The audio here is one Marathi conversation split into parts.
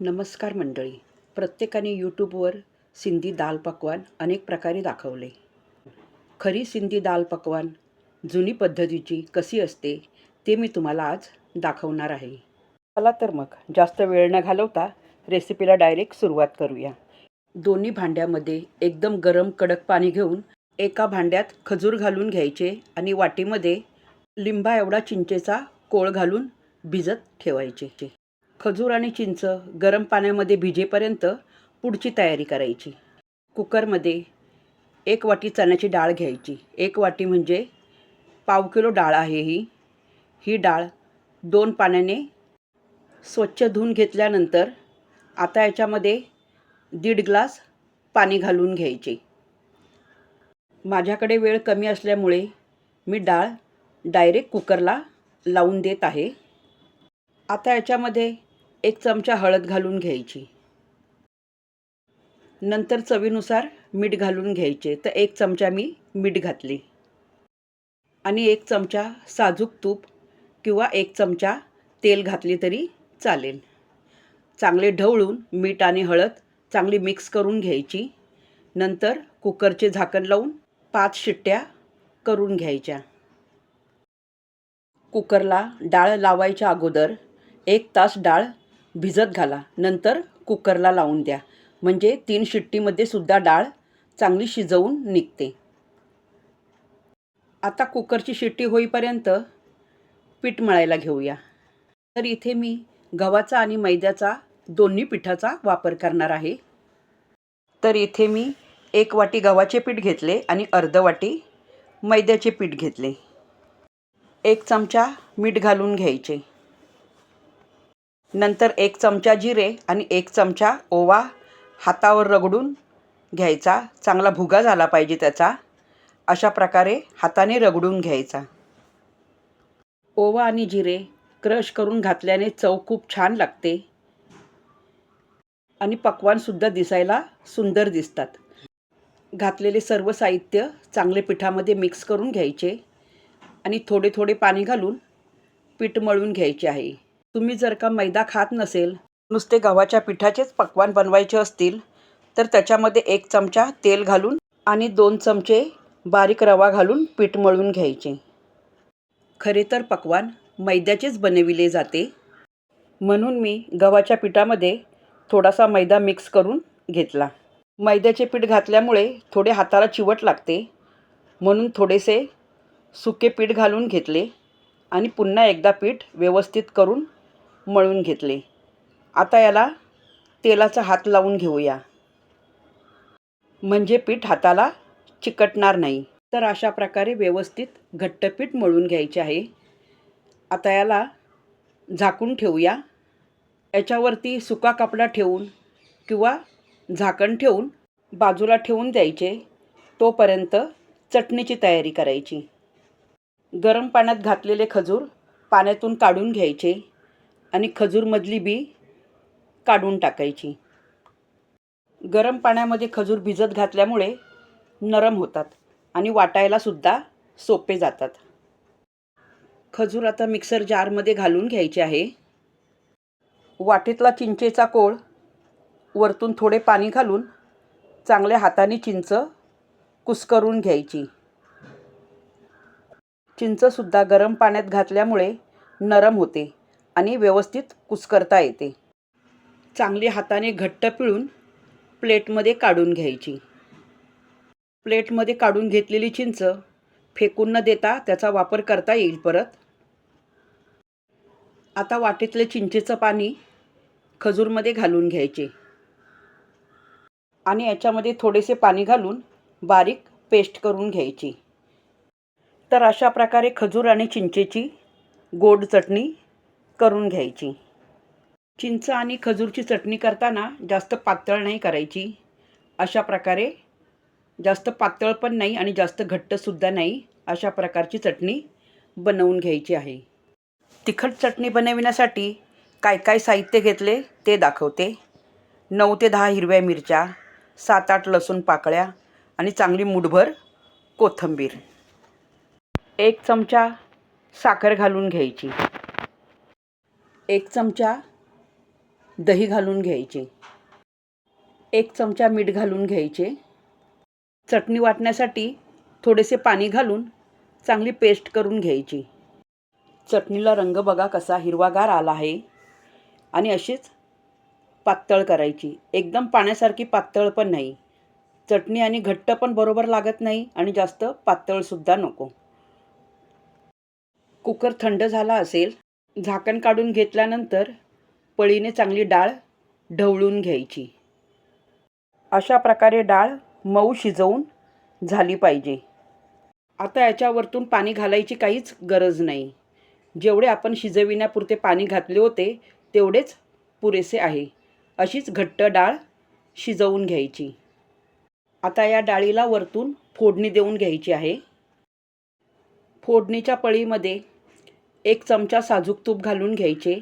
नमस्कार मंडळी. प्रत्येकाने यूट्यूबवर सिंधी दाल पकवान अनेक प्रकारे दाखवले. खरी सिंधी दाल पकवान जुनी पद्धतीची कशी असते ते मी तुम्हाला आज दाखवणार आहे. चला तर मग जास्त वेळ न घालवता रेसिपीला डायरेक्ट सुरुवात करूया. दोन्ही भांड्यामध्ये एकदम गरम कडक पाणी घेऊन एका भांड्यात खजूर घालून घ्यायचे आणि वाटीमध्ये लिंबा एवढा चिंचेचा कोळ घालून भिजत ठेवायचे. खजूर आणि चिंच गरम पाण्यामध्ये भिजेपर्यंत पुढची तयारी करायची. कुकरमध्ये एक वाटी चण्याची डाळ घ्यायची. एक वाटी म्हणजे पाव किलो डाळ आहे ही. ही डाळ दोन पाण्याने स्वच्छ धुवून घेतल्यानंतर आता याच्यामध्ये दीड ग्लास पाणी घालून घ्यायचे. माझ्याकडे वेळ कमी असल्यामुळे मी डाळ डायरेक्ट कुकरला लावून देत आहे. आता याच्यामध्ये एक चमचा हळद घालून घ्यायची. नंतर चवीनुसार मीठ घालून घ्यायचे. तर एक चमचा मी मीठ घातली. आणि एक चमचा साजूक तूप किंवा एक चमचा तेल घातली तरी चालेल. चांगले ढवळून मीठ आणि हळद चांगली मिक्स करून घ्यायची. नंतर कुकरचे झाकण लावून पाच शिट्ट्या करून घ्यायच्या. कुकरला डाळ लावायच्या अगोदर एक तास डाळ भिजत घाला. नंतर कुकरला लावून द्या. म्हणजे तीन शिट्टीमध्ये सुद्धा डाळ चांगली शिजवून निघते. आता कुकरची शिट्टी होईपर्यंत पीठ मळायला घेऊया. तर इथे मी गव्हाचा आणि मैद्याचा दोन्ही पिठाचा वापर करणार आहे. तर इथे मी एक वाटी गव्हाचे पीठ घेतले आणि अर्ध वाटी मैद्याचे पीठ घेतले. एक चमचा मीठ घालून घ्यायचे. नंतर एक चमचा जिरे आणि एक चमचा ओवा हातावर रगडून घ्यायचा. चांगला भुगा झाला पाहिजे त्याचा. अशा प्रकारे हाताने रगडून घ्यायचा. ओवा आणि जिरे क्रश करून घातल्याने चव खूप छान लागते. आणि पक्वानसुद्धा दिसायला सुंदर दिसतात. घातलेले सर्व साहित्य चांगले पिठामध्ये मिक्स करून घ्यायचे. आणि थोडे थोडे पाणी घालून पीठ मळून घ्यायचे आहे. तुम्ही जर का मैदा खात नसेल नुसते गव्हाच्या पिठाचेच पक्वान बनवायचे असतील तर त्याच्यामध्ये एक चमचा तेल घालून आणि दोन चमचे बारीक रवा घालून पीठ मळून घ्यायचे. खरे तर पक्वान मैद्याचेच बनविले जाते. म्हणून मी गव्हाच्या पिठामध्ये थोडासा मैदा मिक्स करून घेतला. मैद्याचे पीठ घातल्यामुळे थोडे हाताला चिवट लागते. म्हणून थोडेसे सुके पीठ घालून घेतले आणि पुन्हा एकदा पीठ व्यवस्थित करून मळून घेतले. आता याला तेलाचा हात लावून घेऊया. म्हणजे पीठ हाताला चिकटणार नाही. तर अशा प्रकारे व्यवस्थित घट्ट पीठ मळून घ्यायचे आहे. आता याला झाकून ठेवूया. याच्यावरती सुका कपडा ठेवून किंवा झाकण ठेवून बाजूला ठेवून द्यायचे. तोपर्यंत चटणीची तयारी करायची. गरम पाण्यात घातलेले खजूर पाण्यातून काढून घ्यायचे. आणि खजूरमधली बी काढून टाकायची. गरम पाण्यामध्ये खजूर भिजत घातल्यामुळे नरम होतात आणि वाटायलासुद्धा सोपे जातात. खजूर आता मिक्सर जारमध्ये घालून घ्यायचे आहे. वाटीतला चिंचेचा कोळ वरतून थोडे पाणी घालून चांगल्या हाताने चिंच कुस्करून घ्यायची. चिंचसुद्धा गरम पाण्यात घातल्यामुळे नरम होते. आणि व्यवस्थित कुस्करता येते. चांगली हाताने घट्ट पिळून प्लेटमध्ये काढून घ्यायची. प्लेटमध्ये काढून घेतलेली चिंच फेकून न देता त्याचा वापर करता येईल परत. आता वाटीतले चिंचेचं पाणी खजूरमध्ये घालून घ्यायचे. आणि याच्यामध्ये थोडेसे पाणी घालून बारीक पेस्ट करून घ्यायची. तर अशा प्रकारे खजूर आणि चिंचेची गोड चटणी करून घ्यायची. चिंच आणि खजूरची चटणी करताना जास्त पातळ नाही करायची. अशा प्रकारे जास्त पातळ पण नाही आणि जास्त घट्टसुद्धा नाही अशा प्रकारची चटणी बनवून घ्यायची आहे. तिखट चटणी बनविण्यासाठी काय काय साहित्य घेतले ते दाखवते. नऊ ते दहा हिरव्या मिरच्या सात आठ लसूण पाकळ्या आणि चांगली मुठभर कोथिंबीर. एक चमचा साखर घालून घ्यायची. एक चमचा दही घालून घ्यायची. एक चमचा मीठ घालून घ्यायचे. चटणी वाटण्यासाठी थोडेसे पाणी घालून चांगली पेस्ट करून घ्यायची. चटणीला रंग बघा कसा हिरवागार आला आहे. आणि अशीच पातळ करायची. एकदम पाण्यासारखी पातळ पण नाही. चटणी आणि घट्ट पण बरोबर लागत नाही आणि जास्त पातळसुद्धा नको. कुकर थंड झाला असेल झाकण काढून घेतल्यानंतर पळीने चांगली डाळ ढवळून घ्यायची. अशा प्रकारे डाळ मऊ शिजवून झाली पाहिजे. आता याच्यावरतून पाणी घालायची काहीच गरज नाही. जेवढे आपण शिजविण्यापुरते पाणी घातले होते तेवढेच पुरेसे आहे. अशीच घट्ट डाळ शिजवून घ्यायची. आता या डाळीला वरतून फोडणी देऊन घ्यायची आहे. फोडणीच्या पळीमध्ये एक चमचा साजूक तूप घालून घ्यायचे.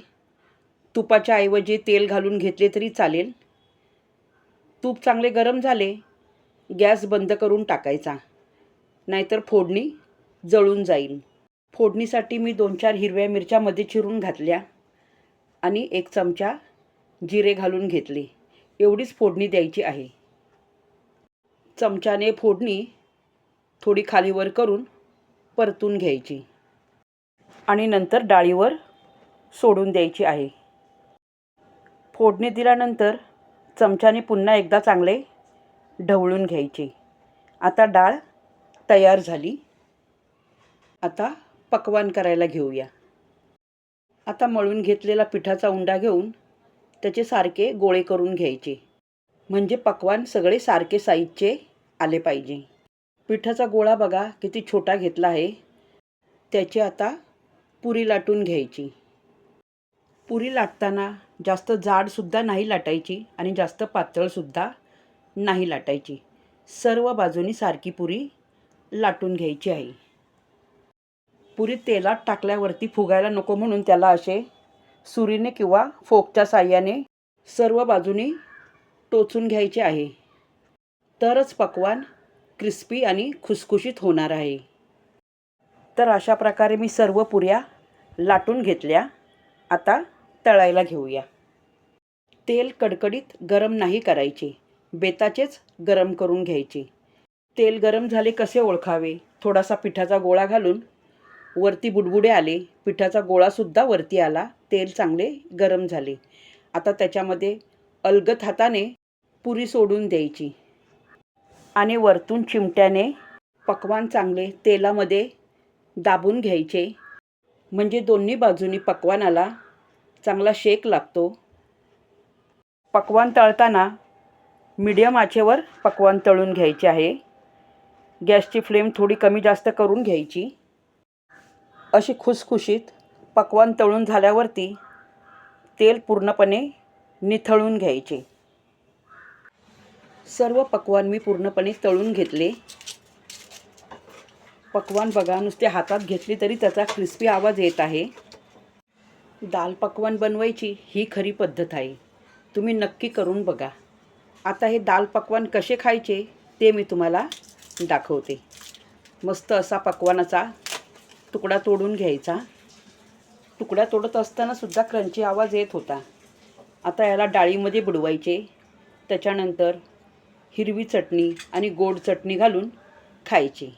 तुपाच्या ऐवजी तेल घालून घेतले तरी चालेल. तूप चांगले गरम झाले गॅस बंद करून टाकायचा. नाहीतर फोडणी जळून जाईल. फोडणीसाठी मी दोन चार हिरव्या मिरच्या मध्ये चिरून घातल्या आणि एक चमचा जिरे घालून घेतले. एवढीच फोडणी द्यायची आहे. चमच्याने फोडणी थोडी खालीवर करून परतून घ्यायची. आणि नंतर डाळीवर सोडून द्यायची आहे. फोडणी दिल्यानंतर चमच्याने पुन्हा एकदा चांगले ढवळून घ्यायचे. आता डाळ तयार झाली. आता पकवान करायला घेऊया. आता मळून घेतलेला पिठाचा उंडा घेऊन त्याचे सारखे गोळे करून घ्यायचे. म्हणजे पकवान सगळे सारखे साईजचे आले पाहिजे. पिठाचा गोळा बघा किती छोटा घेतला आहे. त्याचे आता पुरी लाटून घ्यायची. पुरी लाटताना जास्त जाडसुद्धा नाही लाटायची आणि जास्त पातळसुद्धा नाही लाटायची. सर्व बाजूनी सारखी पुरी लाटून घ्यायची आहे. पुरी तेलात टाकल्यावरती फुगायला नको म्हणून त्याला असे सुरीने किंवा फोकच्या साह्याने सर्व बाजूनी टोचून घ्यायचे आहे. तरच पकवान क्रिस्पी आणि खुसखुशीत होणार आहे. तर अशा प्रकारे मी सर्व पुऱ्या लाटून घेतल्या. आता तळायला घेऊया. तेल कडकडीत गरम नाही करायचे. बेताचेच गरम करून घ्यायचे. तेल गरम झाले कसे ओळखावे? थोडासा पिठाचा गोळा घालून वरती बुडबुडे आले. पिठाचा गोळासुद्धा वरती आला. तेल चांगले गरम झाले. आता त्याच्यामध्ये अलगत हाताने पुरी सोडून द्यायची. आणि वरतून चिमट्याने पकवान चांगले तेलामध्ये दाबून घ्यायचे. म्हणजे दोन्ही बाजूनी पकवानाला चांगला शेक लागतो. पकवान तळताना मीडियम आचेवर पकवान तळून घ्यायचे आहे. गॅसची फ्लेम थोडी कमी जास्त करून घ्यायची. अशी खुसखुशीत पकवान तळून झाल्यावरती तेल पूर्णपणे निथळून घ्यायचे. सर्व पकवान मी पूर्णपणे तळून घेतले. पकवान बघा नुसते हातात घेतली तरी त्याचा क्रिस्पी आवाज येत आहे. दाल पकवान बनवायची ही खरी पद्धत आहे. तुम्ही नक्की करून बघा. आता हे दाल पकवान कसे खायचे ते मी तुम्हाला दाखवते. मस्त असा पकवानाचा तुकडा तोडून घ्यायचा. तुकडा तोडत असतानासुद्धा क्रंची आवाज येत होता. आता याला डाळीमध्ये बुडवायचे. त्याच्यानंतर हिरवी चटणी आणि गोड चटणी घालून खायची.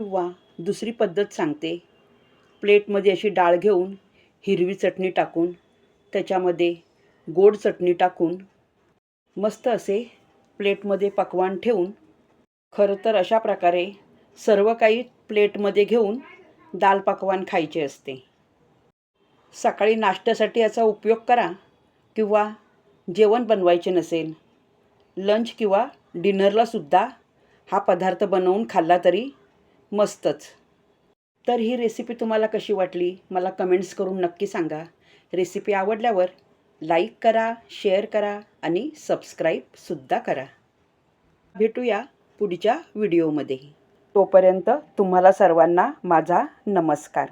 किंवा दुसरी पद्धत सांगते. प्लेटमध्ये अशी डाळ घेऊन हिरवी चटणी टाकून त्याच्यामध्ये गोड चटणी टाकून मस्त असे प्लेटमध्ये पकवान ठेवून खरं तर अशा प्रकारे सर्व काही प्लेटमध्ये घेऊन दाल पकवान खायचे असते. सकाळी नाश्त्यासाठी याचा उपयोग करा किंवा जेवण बनवायचे नसेल लंच किंवा डिनरलासुद्धा हा पदार्थ बनवून खाल्ला तरी मस्तच. तर ही रेसिपी तुम्हाला कशी वाटली? मला कमेंट्स करून नक्की सांगा. रेसिपी आवडल्यावर लाईक करा शेअर करा आणि सबस्क्राईबसुद्धा करा. भेटूया पुढच्या व्हिडिओमध्ये तोपर्यंत तुम्हाला सर्वांना माझा नमस्कार.